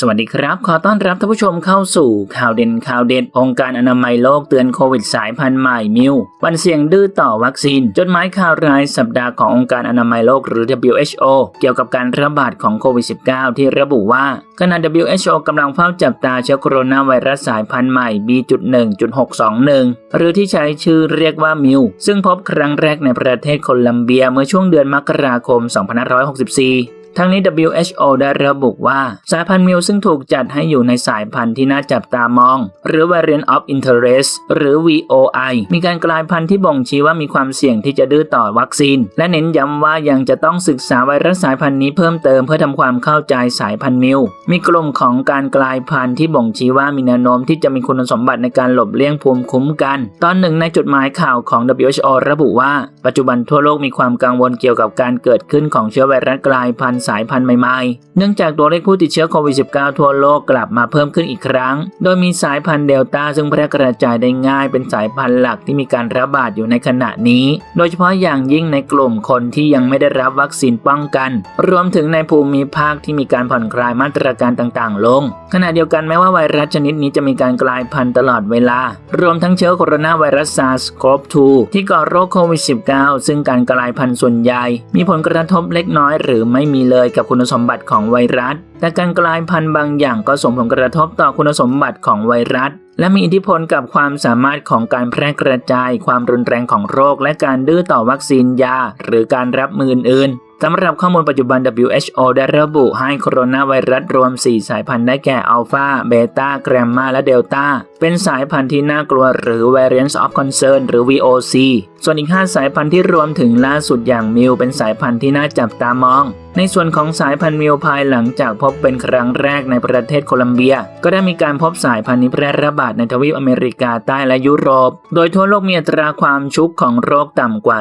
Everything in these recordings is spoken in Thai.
สวัสดีครับ ขอต้อนรับท่านผู้ชมเข้าสู่ข่าวเด่นข่าวเด็ด องค์การอนามัยโลกเตือนโควิดสายพันธุ์ใหม่มิววันเสี่ยงดื้อต่อวัคซีน จดหมายข่าวรายสัปดาห์ขององค์การอนามัยโลกหรือ WHO เกี่ยวกับการระบาดของโควิด -19 ที่ระบุว่าขณะ WHO กำลังเฝ้าจับตาเชื้อโคโรนาไวรัสสายพันธุ์ใหม่ B.1.621 หรือที่ใช้ชื่อเรียกว่ามิวซึ่งพบครั้งแรกในประเทศโคลัมเบียเมื่อช่วงเดือนมกราคม 2564 ทั้งนี้ WHO ได้ระบุว่าสายพันธุ์มิวซึ่งถูกจัดให้อยู่ในสายพันธุ์ที่น่าจับตามอง หรือ Variant of Interest หรือ VOI มีการกลายพันธุ์ที่บ่งชี้ว่ามีความเสี่ยงที่จะดื้อต่อวัคซีน และเน้นย้ำว่ายังจะต้องศึกษาไวรัสสายพันธุ์นี้เพิ่มเติมเพื่อทำความเข้าใจสายพันธุ์มิวมีกลุ่มของการกลายพันธุ์ที่บ่งชี้ว่ามีแนวโน้มที่จะมีคุณสมบัติในการหลบเลี่ยงภูมิคุ้มกัน ตอนหนึ่งในจดหมายข่าวของ WHO ระบุว่า ปัจจุบันทั่วโลกมีความกังวลเกี่ยวกับการเกิดขึ้นของเชื้อไวรัสกลายพันธุ์สายพันธุ์ใหม่ๆ เนื่องจากตัวเลขผู้ติดเชื้อโควิด -19 ทั่วโลกกลับมาเพิ่มขึ้นอีกครั้ง โดยมีสายพันธุ์เดลต้าซึ่งแพร่กระจายได้ง่ายเป็นสายพันธุ์หลักที่มีการระบาดอยู่ในขณะนี้ โดยเฉพาะอย่างยิ่งในกลุ่มคนที่ยังไม่ได้รับวัคซีนป้องกัน รวมถึงในภูมิภาคที่มีการผ่อนคลายมาตรการต่างๆ ลง ขณะเดียวกันแม้ว่าไวรัสชนิดนี้จะมีการกลายพันธุ์ตลอดเวลา รวมทั้งเชื้อโคโรนาไวรัสซาร์สโคร2ที่ก่อโรคโควิด -19 ซึ่งการกลายพันธุ์ส่วนใหญ่ มีผลกระทบเล็กน้อยหรือไม่มีเลยกับคุณสมบัติของไวรัส แต่การกลายพันธุ์บางอย่างก็ส่งผลกระทบต่อคุณสมบัติของไวรัส และมีอิทธิพลกับความสามารถของการแพร่กระจาย ความรุนแรงของโรค และการดื้อต่อวัคซีนยา หรือการรับมืออื่นสำหรับข้อมูลปัจจุบัน WHO ได้ระบุให้โคโรนาไวรัสรวม 4 สายพันธุ์ได้แก่อัลฟา เบต้า แกรมมา และเดลต้า เป็นสายพันธุ์ที่น่ากลัวหรือ Variants of Concern หรือ VOC ส่วนอีก 5 สายพันธุ์ที่รวมถึงล่าสุดอย่างมิวเป็นสายพันธุ์ที่น่าจับตามอง ในส่วนของสายพันธุ์มิวภายหลังจากพบเป็นครั้งแรกในประเทศโคลัมเบีย ก็ได้มีการพบสายพันธุ์นี้แพร่ระบาดในทวีปอเมริกาใต้และยุโรป โดยทั่วโลกมีอัตราความชุกของโรคต่ำกว่า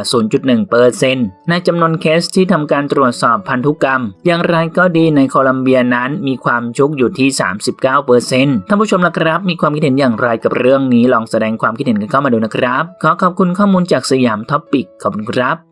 0.1%ในจำนวนเคสที่ทำการตรวจสอบพันธุกรรม อย่างไรก็ดีในโคลัมเบียนั้นมีความชุกอยู่ที่ 39%ท่านผู้ชมนะครับ มีความคิดเห็นอย่างไรกับเรื่องนี้ลองแสดงความคิดเห็นกันเข้ามาดูนะครับ ขอขอบคุณข้อมูลจากสยามท็อปปิกขอบคุณครับ